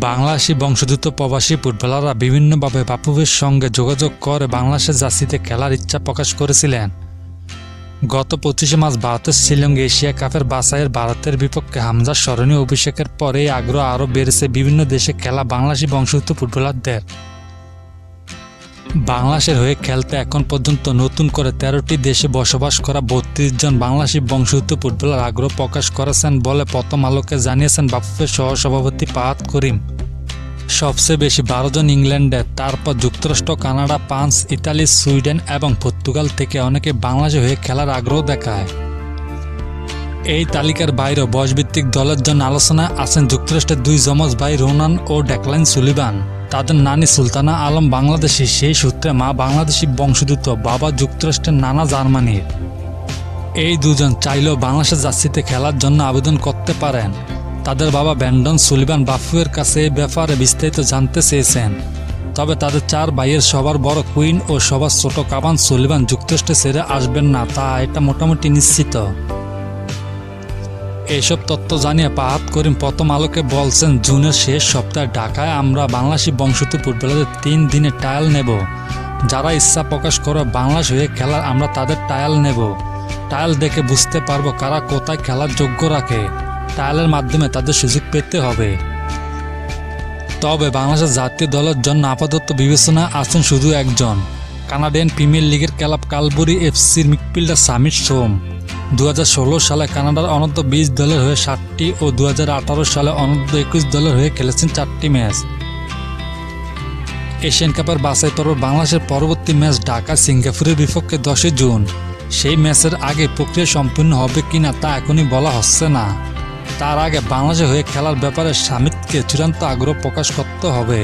বাংলাদেশি বংশোদ্ভূত প্রবাসী ফুটবলাররা বিভিন্নভাবে বাপুবের সঙ্গে যোগাযোগ করে বাংলাদেশের জার্সিতে খেলার ইচ্ছা প্রকাশ করেছিলেন। গত পঁচিশে মাস ভারতের শ্রীলঙ্গে এশিয়া কাপের বাছাইয়ের ভারতের বিপক্ষে হামজার স্মরণীয় অভিষেকের পরে আগ্রহ আরও বেড়েছে বিভিন্ন দেশে খেলা বাংলাদেশি বংশোদ্ভূত ফুটবলারদের। বাংলাদেশের হয়ে খেলতে এখন পর্যন্ত নতুন করে তেরোটি দেশে বসবাস করা বত্রিশ জন বাংলাদেশি বংশোদ্ভূত ফুটবলার আগ্রহ প্রকাশ করেছেন বলে প্রথম আলোকে জানিয়েছেন বাফুফের সহসভাপতি পাহাত করিম। সবচেয়ে বেশি বারো জন ইংল্যান্ডে, তারপর যুক্তরাষ্ট্র, কানাডা, ফ্রান্স, ইতালি, সুইডেন এবং পর্তুগাল থেকে অনেকে বাংলাদেশে হয়ে খেলার আগ্রহ দেখায়। এই তালিকার বাইরেও বয়সভিত্তিক দলের জন্য আলোচনায় আছেন যুক্তরাষ্ট্রের দুই যমজ ভাই রোনান ও ডেকলাইন সুলিবান তাদের নানি সুলতানা আলম বাংলাদেশি সেই সূত্রে মা বাংলাদেশি বংশোদ্ভূত বাবা যুক্তরাষ্ট্রের নানা জার্মানির। এই দুজন চাইলেও বাংলাদেশের জার্সিতে খেলার জন্য আবেদন করতে পারেন। তাদের বাবা ব্যান্ডন সুলিবান বাফুয়ের কাছে এই ব্যাপারে বিস্তারিত জানতে চেয়েছেন। তবে তাদের চার ভাইয়ের সবার বড় কুইন ও সবার ছোট কাবান সুলিবান যুক্তরাষ্ট্রে ছেড়ে আসবেন না, তা এটা মোটামুটি নিশ্চিত। এইসব তথ্য জানিয়ে পাহাত করিম প্রথম আলোকে বলছেন, জুনের শেষ সপ্তাহে ঢাকায় আমরা বাংলাদেশি বংশোদ্ভূত ফুটবলারদের তিন দিনে টায়াল নেব। যারা ইচ্ছা প্রকাশ করে বাংলাদেশ হয়ে খেলার, আমরা তাদের টায়াল নেব। টায়াল দেখে বুঝতে পারব কারা কোথায় খেলার যোগ্য রাখে। টায়ালের মাধ্যমে তাদের সুযোগ পেতে হবে। তবে বাংলাদেশের জাতীয় দলের জন্য আপাতত বিবেচনা আছেন শুধু একজন। কানাডিয়ান প্রিমিয়ার লিগের ক্লাব কালবুরি এফসির মিডফিল্ডার সামিট সোম। দু হাজার ষোলো সালে কানাডার অনূর্ধ্ব বিশ দলের হয়ে ষাটটি ও দু হাজার আঠারো সালে অনূর্ধ্ব একুশ দলের হয়ে খেলেছেন চারটি ম্যাচ। এশিয়ান কাপের বাছাই পর্ব বাংলাদেশের পরবর্তী ম্যাচ ঢাকা সিঙ্গাপুরের বিপক্ষে দশই জুন। সেই ম্যাচের আগে প্রক্রিয়া সম্পূর্ণ হবে কিনা তা এখনই বলা হচ্ছে না। তার আগে বাংলাদেশে হয়ে খেলার ব্যাপারে সামিতকে চূড়ান্ত আগ্রহ প্রকাশ করতে হবে।